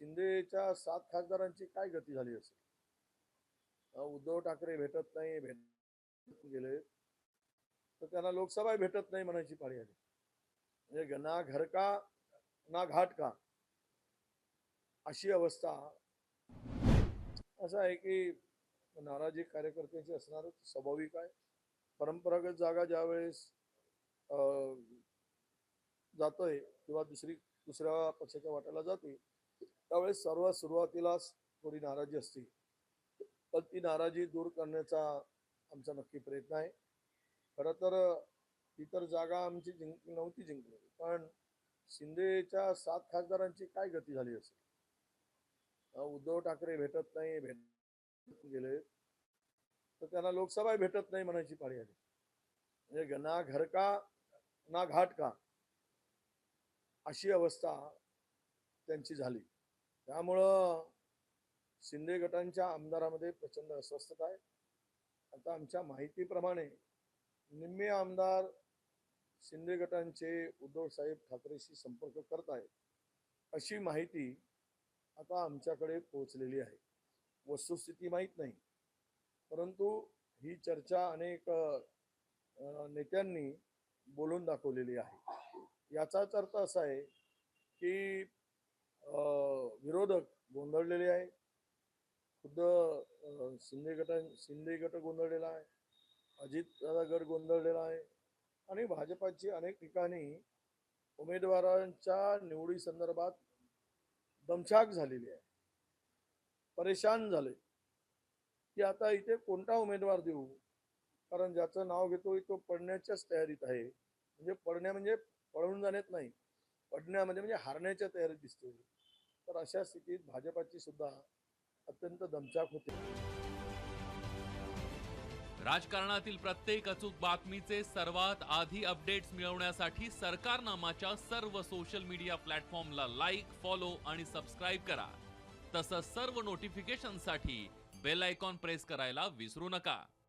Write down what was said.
शिंदेच्या सात खासदारांची काय गती झाली असेल? उद्धव ठाकरे भेटत नाही भेट गेले. तर त्यांना लोकसभा भेटत नाही म्हणायची पाळी आली. म्हणजे ना घर का ना घाट का? अशी अवस्था. असं आहे की नाराजी कार्यकर्त्यांची असणार स्वाभाविक आहे. परंपरागत जागा ज्यावेळेस अं, जातोय किंवा दुसरी दुसऱ्या पक्षाच्या वाट्याला जाते त्यावेळेस सर्वात सुरुवातीलाच थोडी नाराजी असते. पण ती नाराजी दूर करण्याचा आमचा नक्की प्रयत्न आहे. खरं तर इतर जागा आमची जिंक नव्हती जिंकली. पण शिंदेच्या सात खासदारांची काय गती झाली असेल? उद्धव ठाकरे भेटत नाही भेट गेले. तर त्यांना लोकसभा भेटत नाही म्हणायची पाळी आली. म्हणजे ना घर का ना घाट का अशी अवस्था त्यांची झाली. त्यामुळं शिंदे गटांच्या आमदारामध्ये प्रचंड अस्वस्थता आहे. आता आमच्या माहितीप्रमाणे निम्मे आमदार शिंदे गटांचे उद्धवसाहेब ठाकरेशी संपर्क करत आहेत अशी माहिती आता आमच्याकडे पोहोचलेली आहे. वस्तुस्थिती माहीत नाही. परंतु ही चर्चा अनेक नेत्यांनी बोलून दाखवलेली आहे. याचाच अर्थ असा आहे की विरोधक गोंधळलेले आहे. खुद्द शिंदे गटा शिंदे गट गोंधळलेला आहे. अजित दादा गट गोंधळलेला आहे. आणि भाजपाची अनेक ठिकाणी उमेदवारांच्या निवडी संदर्भात दमछाक झालेली आहे. परेशान झाले. की आता इथे कोणता उमेदवार देऊ? कारण ज्याचं नाव घेतोय तो पडण्याच्याच तयारीत आहे. म्हणजे पडण्या म्हणजे पळून जाण्यात नाही. पडण्यामध्ये म्हणजे हारण्याच्या तयारीत दिसतोय. तर अशा स्थितीत भाजपाची सुद्धा अत्यंत दमचाक होते. राजकारणातील प्रत्येक अचूक बातमीचे सर्वात आधी अपडेट्स मिळवण्यासाठी सरकारनामाच्या सर्व सोशल मीडिया प्लॅटफॉर्मला लाईक फॉलो आणि सबस्क्राईब करा. तसंच सर्व नोटिफिकेशनसाठी बेल आयकॉन प्रेस करायला विसरू नका.